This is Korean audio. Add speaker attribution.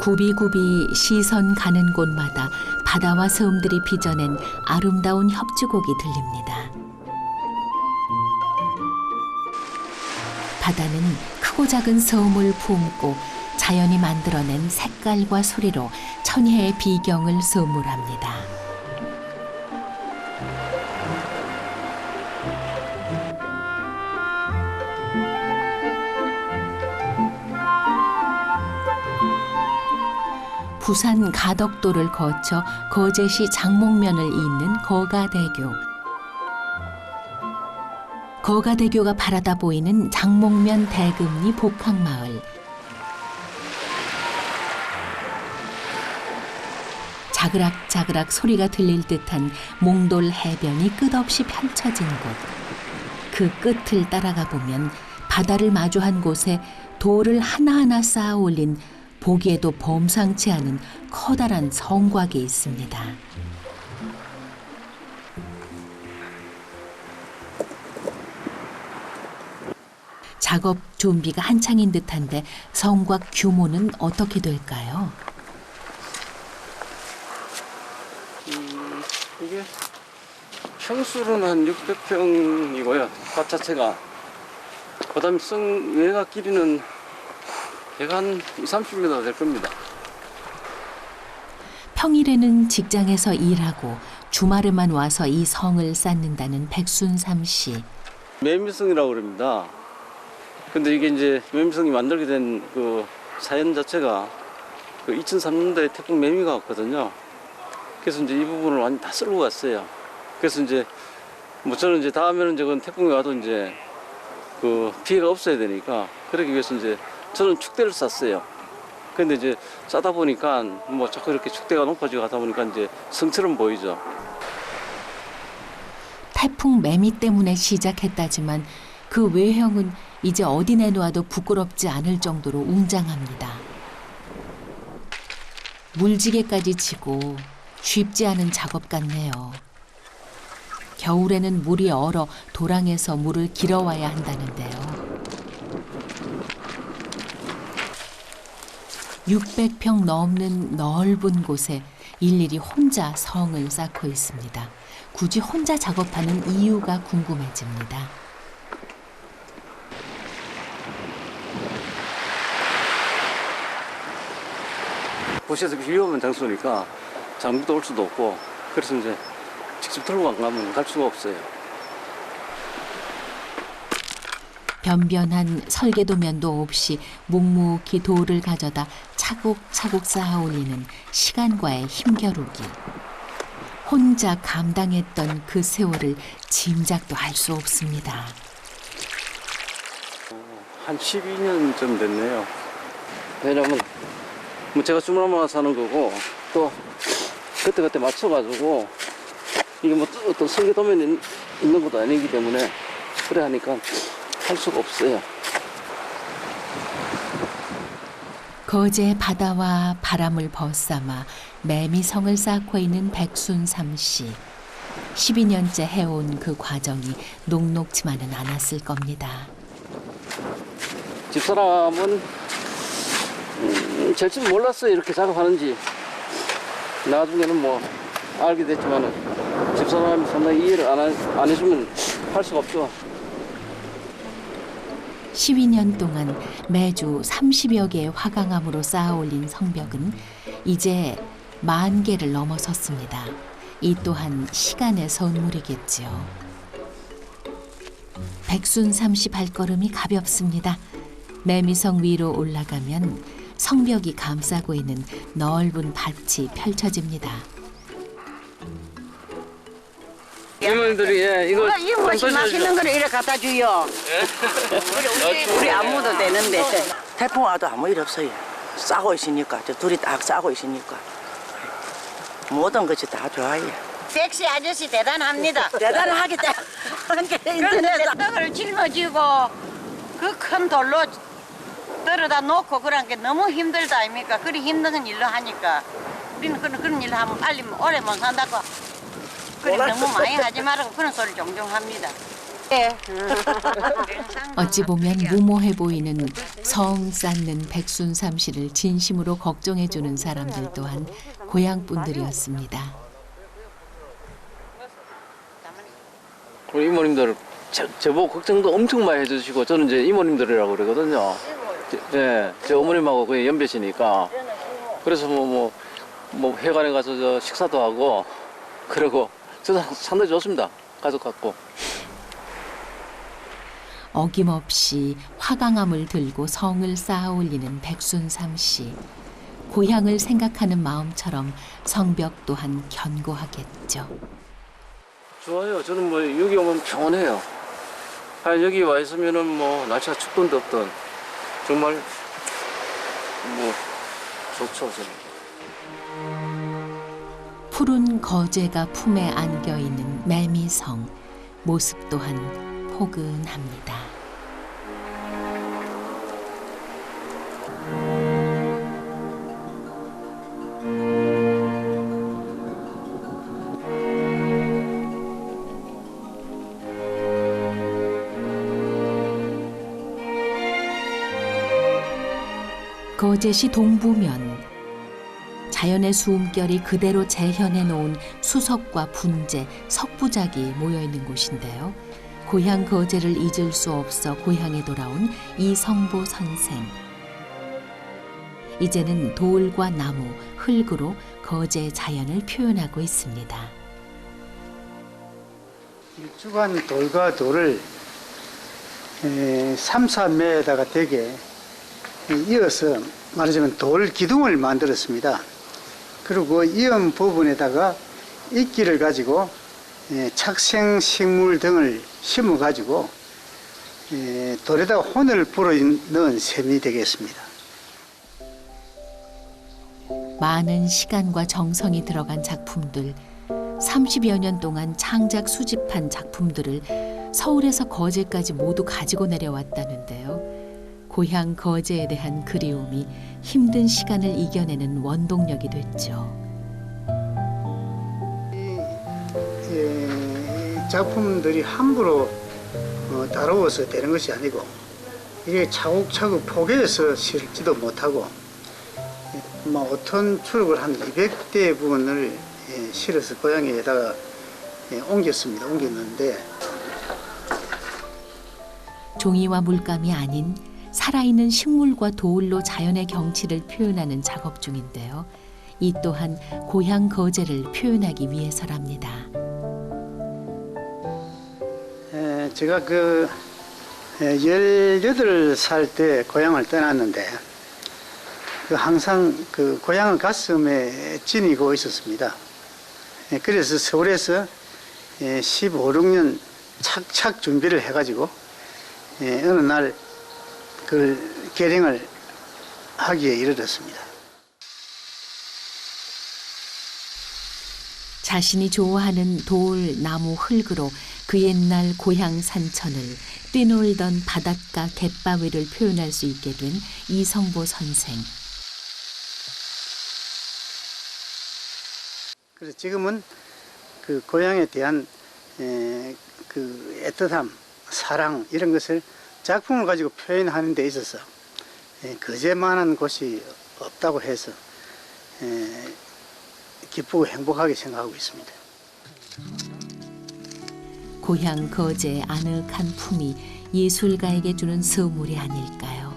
Speaker 1: 구비구비 시선 가는 곳마다 바다와 섬들이 빚어낸 아름다운 협주곡이 들립니다. 바다는 크고 작은 섬을 품고 자연이 만들어낸 색깔과 소리로 천혜의 비경을 소물합니다. 부산 가덕도를 거쳐 거제시 장목면을 잇는 거가대교. 거가대교가 바라다 보이는 장목면 대금리 복학마을. 자그락자그락 소리가 들릴 듯한 몽돌 해변이 끝없이 펼쳐진 곳. 그 끝을 따라가 보면 바다를 마주한 곳에 돌을 하나하나 쌓아 올린 보기에도 범상치 않은 커다란 성곽이 있습니다. 작업 준비가 한창인 듯한데 성곽 규모는 어떻게 될까요?
Speaker 2: 음, 이게 평수로는 한 600평이고요. 밭 자체가. 그 다음에 성 외곽 길이는 대가 한 2, 30m 될 겁니다.
Speaker 1: 평일에는 직장에서 일하고 주말에만 와서 이 성을 쌓는다는 백순삼 씨.
Speaker 2: 매미성이라고 그럽니다. 근데 이게 이제 매미성이 만들게 된 그 사연 자체가 그 2003년도에 태풍 매미가 왔거든요. 그래서 이제 이 부분을 완전 다 쓸고 갔어요. 그래서 이제 뭐 저는 이제 다음에는 그 태풍이 와도 이제 그 피해가 없어야 되니까 그러기 위해서 이제 저는 축대를 쌌어요. 근데 이제 싸다 보니까 뭐 자꾸 이렇게 축대가 높아지고 하다 보니까 이제 성처럼 보이죠.
Speaker 1: 태풍 매미 때문에 시작했다지만 그 외형은 이제 어디 내놓아도 부끄럽지 않을 정도로 웅장합니다. 물지개까지 치고 쉽지 않은 작업 같네요. 겨울에는 물이 얼어 도랑에서 물을 길어와야 한다는데요. 600평 넘는 넓은 곳에 일일이 혼자 성을 쌓고 있습니다. 굳이 혼자 작업하는 이유가 궁금해집니다.
Speaker 2: 도시에서 위험한 장소니까 장비도 올 수도 없고 그래서 이제 직접 들고 안 가면 갈 수가 없어요.
Speaker 1: 변변한 설계도면도 없이 묵묵히 돌을 가져다 차곡차곡 쌓아 올리는 시간과의 힘겨루기. 혼자 감당했던 그 세월을 짐작도 할 수 없습니다.
Speaker 2: 한 12년 쯤 됐네요. 왜냐면 뭐 제가 주문하면 사는 거고 또 그때그때 맞춰가지고 이게 뭐 어떤 설계도면이 있는 것도 아니기 때문에 그래 하니까 할 수가 없어요.
Speaker 1: 거제 바다와 바람을 벗삼아 매미성을 쌓고 있는 백순삼 씨. 12년째 해온 그 과정이 녹록지만은 않았을 겁니다.
Speaker 2: 집사람은 음, 절대 몰랐어요 이렇게 작업하는지 나중에는 뭐 알게 됐지만은 집사람이 상당히 이해를 안, 하- 안 해주면 할 수가 없죠
Speaker 1: 12년 동안 매주 30여 개의 화강암으로 쌓아 올린 성벽은 이제 만 개를 넘어섰습니다. 이 또한 시간의 선물이겠지요. 백순삼 씨 발걸음이 가볍습니다. 매미성 위로 올라가면 성벽이 감싸고 있는 넓은 밭이 펼쳐집니다.
Speaker 2: 이모님들이 예, 이거
Speaker 3: 어, 이 멋이 맛있는 거를 이렇게 갖다 주요. 우리, 우리, 우리 안무도 되는데.
Speaker 4: 태풍 와도 아무 일 없어요. 싸고 있으니까 저 둘이 딱 싸고 있으니까 모든 것이 다 좋아요.
Speaker 3: 섹시 아저씨 대단합니다.
Speaker 4: 대단하겠다.
Speaker 3: 그런데 떡을 짊어지고 그 큰 돌로 떨어다 놓고 그런 게 너무 힘들다 아닙니까? 그리 힘든 일로 하니까 우리는 그런, 그런 일을 하면 빨리 오래 못 산다고 그리 너무 많이 하지 말라고 그런 소리 종종 합니다. 예.
Speaker 1: 어찌 보면 무모해 보이는 성 쌓는 백순삼 씨를 진심으로 걱정해 주는 사람들 또한 고향 분들이었습니다.
Speaker 2: 우리 이모님들 저, 저보고 걱정도 엄청 많이 해주시고 저는 이제 이모님들이라고 그러거든요. 제- 예, 제 어머님하고 거의 연배시니까 그래서 뭐뭐뭐 회관에 가서 저 식사도 하고 그러고 저도 상당히 좋습니다. 가족 같고.
Speaker 1: 어김없이 화강암을 들고 성을 쌓아 올리는 백순삼 씨. 고향을 생각하는 마음처럼 성벽 또한 견고하겠죠.
Speaker 2: 좋아요. 저는 뭐 여기 오면 평온해요. 아 여기 와 있으면은 뭐 날씨가 춥든 덥든 정말 뭐 좋죠 저는.
Speaker 1: 푸른 거제가 품에 안겨 있는 매미성 모습 또한 포근합니다. 거제시 동부면 자연의 수음결이 그대로 재현해 놓은 수석과 분재, 석부작이 모여 있는 곳인데요. 고향 거제를 잊을 수 없어 고향에 돌아온 이성보 선생. 이제는 돌과 나무, 흙으로 거제 자연을 표현하고 있습니다.
Speaker 5: 일주간 돌과 돌을 3, 4m에다가 되게 이어서 말하자면 돌 기둥을 만들었습니다. 그리고 이은 부분에다가 이끼를 가지고 예, 착생 식물 등을 심어 가지고 예, 돌에다가 혼을 불어 넣은 셈이 되겠습니다.
Speaker 1: 많은 시간과 정성이 들어간 작품들, 30여 년 동안 창작 수집한 작품들을 서울에서 거제까지 모두 가지고 내려왔다는데요. 고향 거제에 대한 그리움이 힘든 시간을 이겨내는 원동력이 됐죠.
Speaker 5: 예, 이 작품들이 함부로 어, 다루어서 되는 것이 아니고 이게 차곡차곡 포개해서 실지도 못하고 예, 뭐 5톤 추력을 한 200대 분을 예, 실어서 고향에다가 예, 옮겼습니다. 옮겼는데
Speaker 1: 종이와 물감이 아닌 살아있는 식물과 돌로 자연의 경치를 표현하는 작업 중인데요. 이 또한 고향 거제를 표현하기 위해서랍니다.
Speaker 5: 에, 제가 그 에, 18살 때 고향을 떠났는데 그 항상 그 고향을 가슴에 지니고 있었습니다. 에, 그래서 서울에서 에, 15, 16년 착착 준비를 해가지고 에, 어느 날 그 결행을 하기에 이르렀습니다.
Speaker 1: 자신이 좋아하는 돌, 나무, 흙으로 그 옛날 고향 산천을 뛰놀던 바닷가 갯바위를 표현할 수 있게 된 이성보 선생.
Speaker 5: 그래서 지금은 그 고향에 대한 에, 그 애틋함, 사랑 이런 것을 작품을 가지고 표현하는 데 있어서 에, 그제만한 곳이 없다고 해서 에, 기쁘고 행복하게 생각하고 있습니다.
Speaker 1: 고향 거제의 아늑한 품이 예술가에게 주는 선물이 아닐까요?